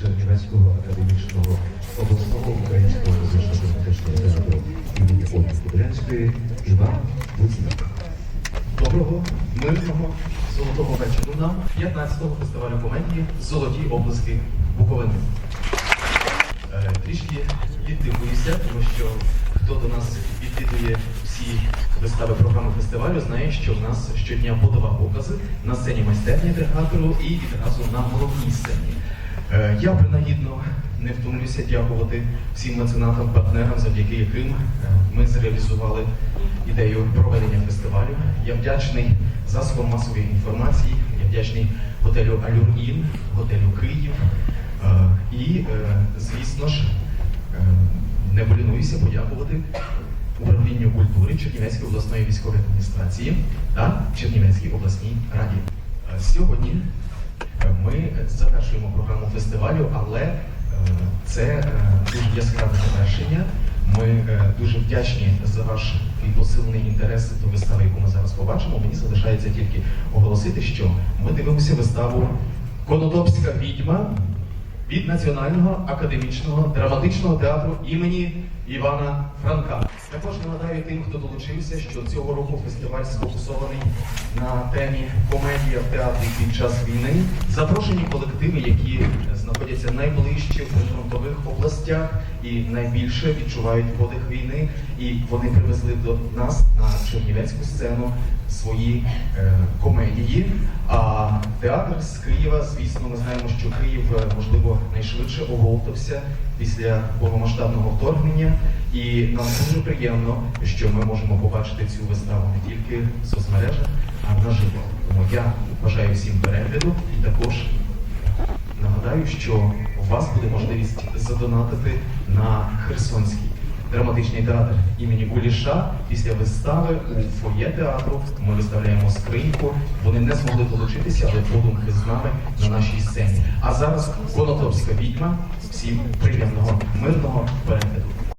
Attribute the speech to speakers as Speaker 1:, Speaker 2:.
Speaker 1: Чернівецького академічного обласного українського музично-драматичного театру імені Ольги Кобилянської Іван Буцник.
Speaker 2: Доброго, мирного, золотого вечора нам 15-го фестивалю комедії Золоті обласки Буковини. Е, Трішки віддивуюся, тому що хто до нас відвідує всі вистави програми фестивалю, знає, що в нас щодня по два покази на сцені майстерні театру і відразу на головній сцені. Е, Я принагідно не втомлюся дякувати всім меценатам, партнерам, завдяки яким е, ми зреалізували ідею проведення фестивалю. Я вдячний засобам масової інформації, я вдячний готелю Алюрін, готелю Київ. Е, І, звісно ж, не полінуюся подякувати управлінню культури Чернівецької обласної військової адміністрації та Чернівецькій обласній раді. Е, Сьогодні е, ми завершуємо програму фестивалю, але е, це дуже яскраве завершення. Ми дуже вдячні за ваш посилений інтерес до вистави, яку ми зараз побачимо. Мені залишається тільки оголосити, що ми дивимося виставу Конотопська відьма від Національного академічного драматичного театру імені Івана Франка. Також нагадаю тим, хто долучився, що цього року фестиваль сфокусований на темі комедія в театрі під час війни. Запрошені колективи, які знаходяться найближче в прифронтових областях і найбільше відчувають подих війни. І вони привезли до нас на Чернівецьку сцену свої е, комедії. А театр з Києва, звісно, ми знаємо, що Київ е, можливо найшвидше оговтався після повномасштабного вторгнення. І нам дуже приємно, що ми можемо побачити цю виставу не тільки в соцмережах, а наживо. Тому я бажаю всім перегляду і також нагадаю, що у вас буде можливість задонатити на Херсонський драматичний театр імені Куліша. Після вистави у фоє театру ми виставляємо скриньку. Вони не змогли долучитися, але подумки з нами на нашій сцені. А зараз Конотопська відьма. Всім приємного мирного перегляду.